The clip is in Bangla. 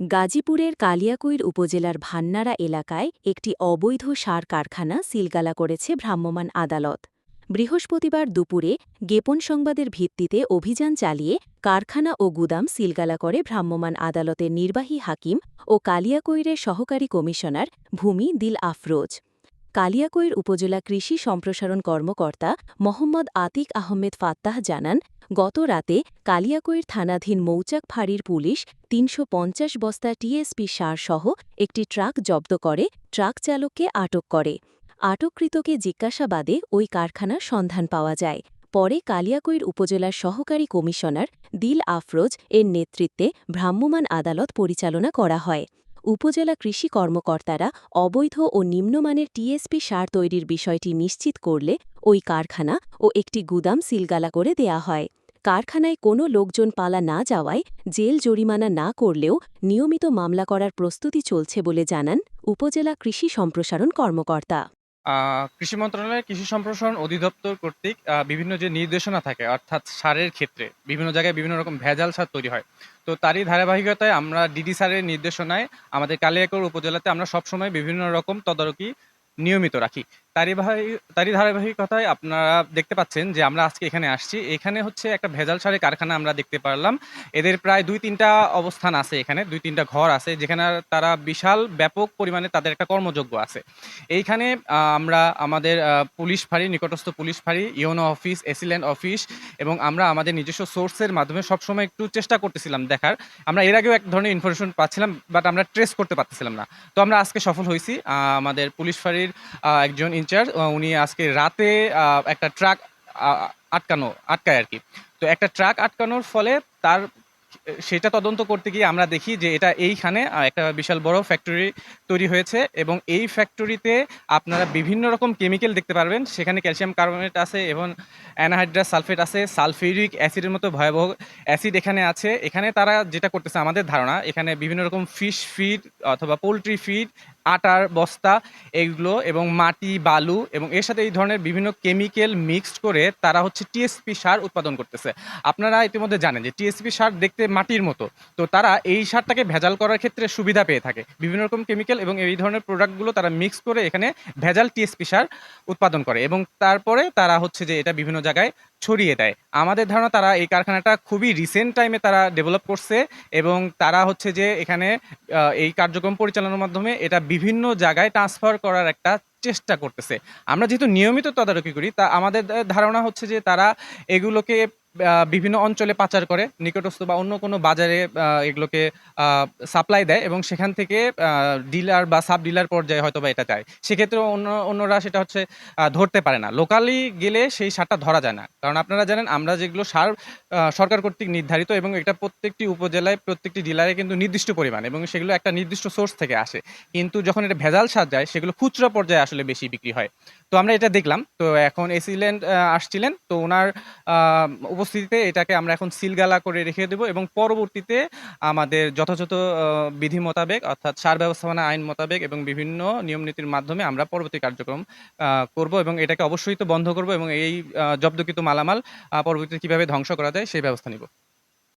গাজীপুরের কালিয়াকৈর উপজেলার ভান্নারা এলাকায় একটি অবৈধ সার কারখানা সিলগালা করেছে ভ্রাম্যমাণ আদালত। বৃহস্পতিবার দুপুরে গেপন সংবাদের ভিত্তিতে অভিযান চালিয়ে কারখানা ও গুদাম সিলগালা করে ভ্রাম্যমাণ আদালতের নির্বাহী হাকিম ও কালিয়াকৈরের সহকারী কমিশনার ভূমি দিল আফরোজ। কালিয়াকৈর উপজেলা কৃষি সম্প্রসারণ কর্মকর্তা মোহাম্মদ আতিক আহমেদ ফাত্তাহ জানান, গত রাতে কালিয়াকৈর থানাধীন মৌচাক ফাঁড়ির পুলিশ তিনশো পঞ্চাশ বস্তা টিএসপি সার সহ একটি ট্রাক জব্দ করে, ট্রাক চালককে আটক করে। আটককৃতকে জিজ্ঞাসাবাদে ওই কারখানার সন্ধান পাওয়া যায়। পরে কালিয়াকৈর উপজেলার সহকারী কমিশনার দিল আফরোজ এর নেতৃত্বে ভ্রাম্যমাণ আদালত পরিচালনা করা হয়। উপজেলা কৃষি কর্মকর্তারা অবৈধ ও নিম্নমানের টিএসপি সার তৈরির বিষয়টি নিশ্চিত করলে ওই কারখানা ও একটি গুদাম সিলগালা করে দেয়া হয়। কারখানায় কোনো লোকজন পালা না যাওয়ায় জেল জরিমানা না করলেও নিয়মিত মামলা করার প্রস্তুতি চলছে বলে জানান উপজেলা কৃষি সম্প্রসারণ কর্মকর্তা। কৃষি মন্ত্রণালয়ের কৃষি সম্প্রসারণ অধিদপ্তর কর্তৃক বিভিন্ন যে নির্দেশনা থাকে, অর্থাৎ সারের ক্ষেত্রে, বিভিন্ন জায়গায় বিভিন্ন রকম ভেজাল সার তৈরি হয়। তো তারই ধারাবাহিকতায় আমরা ডিডি সারের নির্দেশনায় আমাদের কালিয়াকৈর উপজেলাতে আমরা সবসময় বিভিন্ন রকম তদারকি নিয়মিত রাখি। তারই ধারাবাহিকতায় আপনারা দেখতে পাচ্ছেন যে আমরা আজকে এখানে আসছি। এখানে হচ্ছে একটা ভেজাল সারের কারখানা আমরা দেখতে পারলাম। এদের প্রায় দুই তিনটা অবস্থান আছে এখানে, দুই তিনটা ঘর আছে, যেখানে তারা বিশাল ব্যাপক পরিমাণে তাদের একটা কর্মযোগ্য আছে। এইখানে আমরা আমাদের পুলিশ ফাঁড়ি, নিকটস্থ পুলিশ ফাঁড়ি, ইওনো অফিস, এসিল্যান্ড অফিস এবং আমরা আমাদের নিজস্ব সোর্সের মাধ্যমে সবসময় একটু চেষ্টা করতেছিলাম দেখার। আমরা এর আগেও এক ধরনের ইনফরমেশন পাচ্ছিলাম বাট আমরা ট্রেস করতে পারতেছিলাম না। তো আমরা আজকে সফল হয়েছি আমাদের পুলিশ ফাঁড়ির একজন ইনচার্জ উনি আজকে রাতে একটা ট্রাক আটকানো, আটকায় আর কি। তো একটা ট্রাক আটকানোর ফলে তার, সেটা তদন্ত করতে গিয়ে আমরা দেখি যে এটা এইখানে একটা বিশাল বড় ফ্যাক্টরি তৈরি হয়েছে এবং এই ফ্যাক্টরিতে আপনারা বিভিন্ন রকম কেমিক্যাল দেখতে পারবেন। সেখানে ক্যালসিয়াম কার্বনেট আছে এবং অ্যানাহাইড্রাস সালফেট আছে সালফিউরিক অ্যাসিডের মতো ভয়াবহ অ্যাসিড এখানে আছে। এখানে তারা যেটা করতেছে, আমাদের ধারণা, এখানে বিভিন্ন রকম ফিশ ফিড অথবা পোলট্রি ফিড আটার বস্তা, এগুলো এবং মাটি, বালু এবং এর সাথে এই ধরনের বিভিন্ন কেমিক্যাল মিক্সড করে তারা হচ্ছে টিএসপি সার উৎপাদন করতেছে। আপনারা ইতিমধ্যে জানেন যে টিএসপি সার দেখতে মাটির মতো। তো তারা এই সারটাকে ভেজাল করার ক্ষেত্রে সুবিধা পেয়ে থাকে। বিভিন্ন রকম কেমিক্যাল এবং এই ধরনের প্রোডাক্টগুলো তারা মিক্স করে এখানে ভেজাল টিএসপি সার উৎপাদন করে এবং তারপরে তারা হচ্ছে যে এটা বিভিন্ন জায়গায় ছড়িয়ে দেয়। আমাদের ধারণা তারা এই কারখানাটা খুবই রিসেন্ট টাইমে তারা ডেভেলপ করছে এবং তারা হচ্ছে যে এখানে এই কার্যক্রম পরিচালনার মাধ্যমে এটা বিভিন্ন জায়গায় ট্রান্সফার করার একটা চেষ্টা করতেছে। আমরা যেহেতু নিয়মিত তদারকি করি, তা আমাদের ধারণা হচ্ছে যে তারা এগুলোকে বিভিন্ন অঞ্চলে পাচার করে, নিকটস্থ বা অন্য কোনো বাজারে এগুলোকে সাপ্লাই দেয় এবং সেখান থেকে ডিলার বা সাব ডিলার পর্যায়ে হয়তো বা এটা যায়। সেক্ষেত্রে অন্য, অন্যরা সেটা হচ্ছে ধরতে পারে না। লোকালি গেলে সেই সারটা ধরা যায় না। কারণ আপনারা জানেন, আমরা যেগুলো সার সরকার কর্তৃক নির্ধারিত এবং এটা প্রত্যেকটি উপজেলায় প্রত্যেকটি ডিলারে কিন্তু নির্দিষ্ট পরিমাণ এবং সেগুলো একটা নির্দিষ্ট সোর্স থেকে আসে। কিন্তু যখন এটা ভেজাল সার যায়, সেগুলো খুচরা পর্যায়ে আসলে বেশি বিক্রি হয়। তো আমরা এটা দেখলাম। তো এখন এসিল্যান্ড আসছিলেন। তো ওনার উপস্থিতিতে এটাকে আমরা এখন সিলগালা করে রেখে দেব এবং পরবর্তীতে আমাদের যথাযথ বিধি মোতাবেক অর্থাৎ সার ব্যবস্থাপনা আইন মোতাবেক এবং বিভিন্ন নিয়ম নীতির মাধ্যমে আমরা পরবর্তী কার্যক্রম করব এবং এটাকে অবশ্যই তো বন্ধ করব এবং এই জব্দকৃত মালামাল পরবর্তীতে কীভাবে ধ্বংস করা যায় সেই ব্যবস্থা নিব।